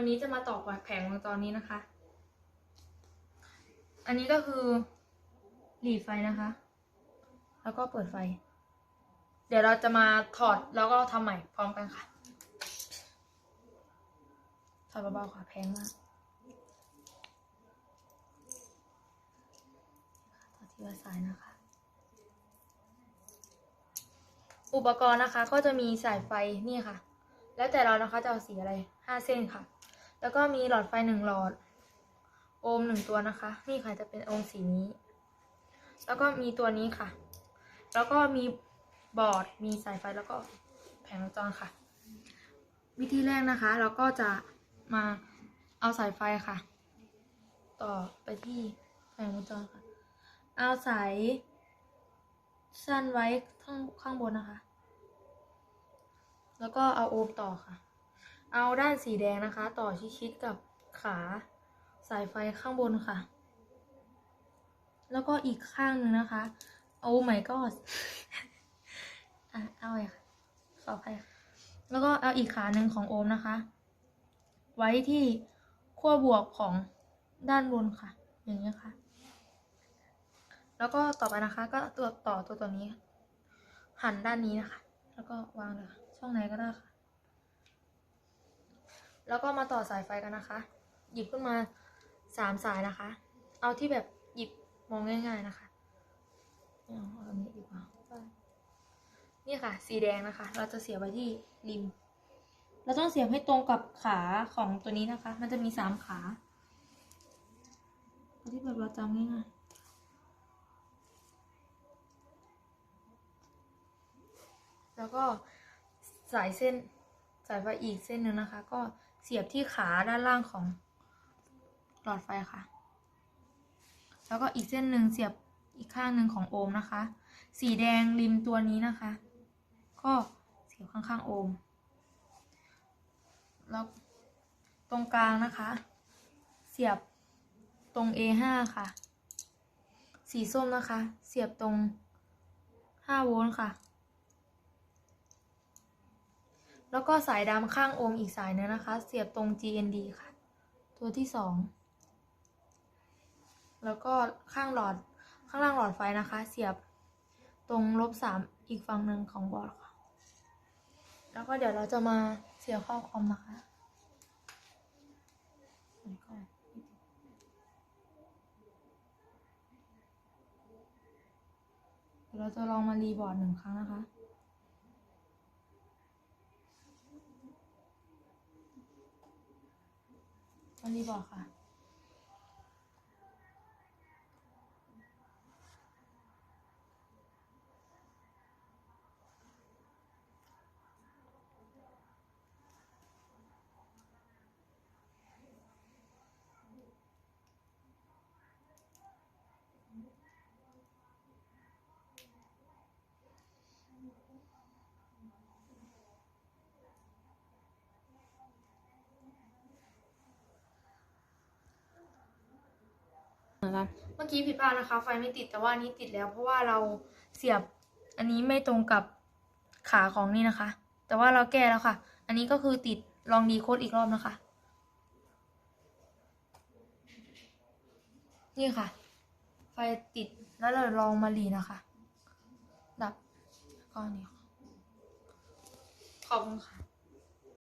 วันนี้จะมาต่อกแผงวงจรนี้นะคะ อันนี้ก็คือหลีดไฟนะคะ แล้วก็เปิดไฟ เดี๋ยวเราจะมาถอดแล้วก็ทำใหม่พร้อมกันค่ะ ถอดเบาๆค่ะแพงมากต่อทีละสายนะคะ อุปกรณ์นะคะก็จะมีสายไฟนี่ค่ะ แล้วแต่เรานะคะจะเอาสีอะไรห้าเส้นค่ะ แล้วก็มีหลอดไฟหนึ่งหลอด โอห์มหนึ่งตัวนะคะ นี่ค่ะจะเป็นโอห์มสีนี้ แล้วก็มีตัวนี้ค่ะ แล้วก็มีบอร์ด มีสายไฟแล้วก็แผงวงจรค่ะ วิธีแรกนะคะ เราก็จะมาเอาสายไฟค่ะ ต่อไปที่แผงวงจรค่ะ เอาสายสั้นไว้ข้างข้างบนนะคะ แล้วก็เอาโอห์มต่อค่ะ เอาด้านสีแดงนะคะ ต่อชิดๆกับขาสายไฟข้างบนค่ะ แล้วก็อีกข้างหนึ่งนะคะ โอ้ my god อะเอาเลยค่ะขออภัยค่ะแล้วก็เอาอีกขาหนึ่งของโอมนะคะ ไว้ที่ขั้วบวกของด้านบนค่ะ อย่างนี้ค่ะ แล้วก็ต่อไปนะคะ ก็ตัวต่อตัวตัวนี้ หันด้านนี้นะคะ แล้วก็วางเลยช่องไหนก็ได้ค่ะ แล้วก็มาต่อสายไฟกันนะคะ หยิบขึ้นมาสามสายนะคะ เอาที่แบบหยิบมองง่ายๆนะคะเอาเอาอันนี้ดีกว่านี่ค่ะ สีแดงนะคะ เราจะเสียบไว้ที่ริม เราต้องเสียบให้ตรงกับขาของตัวนี้นะคะ มันจะมีสามขาเอาที่แบบเราจำง่ายๆแล้วก็สายเส้น สายไฟอีกเส้นหนึ่งนะคะ ก็เสียบที่ขาด้านล่างของหลอดไฟค่ะ แล้วก็อีกเส้นหนึ่งเสียบอีกข้างหนึ่งของโอห์มนะคะ สีแดงริมตัวนี้นะคะ ก็เสียบข้างๆโอห์มแล้วตรงกลางนะคะ เสียบตรง A5 ค่ะ สีส้มนะคะ เสียบตรง5โวลต์ค่ะ แล้วก็สายดำข้างโอห์มอีกสายนึงนะคะ เสียบตรง GND ค่ะ ตัวที่สองแล้วก็ข้างหลอดข้างล่างหลอดไฟนะคะ เสียบตรงลบสามอีกฝั่งหนึ่งของบอร์ดค่ะ แล้วก็เดี๋ยวเราจะมาเสียบเข้าคอมนะคะเดี๋ยวเราจะลองมารีบอร์ดหนึ่งครั้งนะคะ มารีบอกค่ะ เหมือนกันเมื่อกี้ผิดพลาดนะคะ ไฟไม่ติดแต่ว่านี้ติดแล้ว เพราะว่าเราเสียบอันนี้ไม่ตรงกับขาของนี่นะคะ แต่ว่าเราแก้แล้วค่ะ อันนี้ก็คือติดลองดีโคดอีกรอบนะคะ นี่ค่ะ ไฟติดแล้วเราลองมารีนะคะ ดับก็อันนี้ขอบคุณค่ะ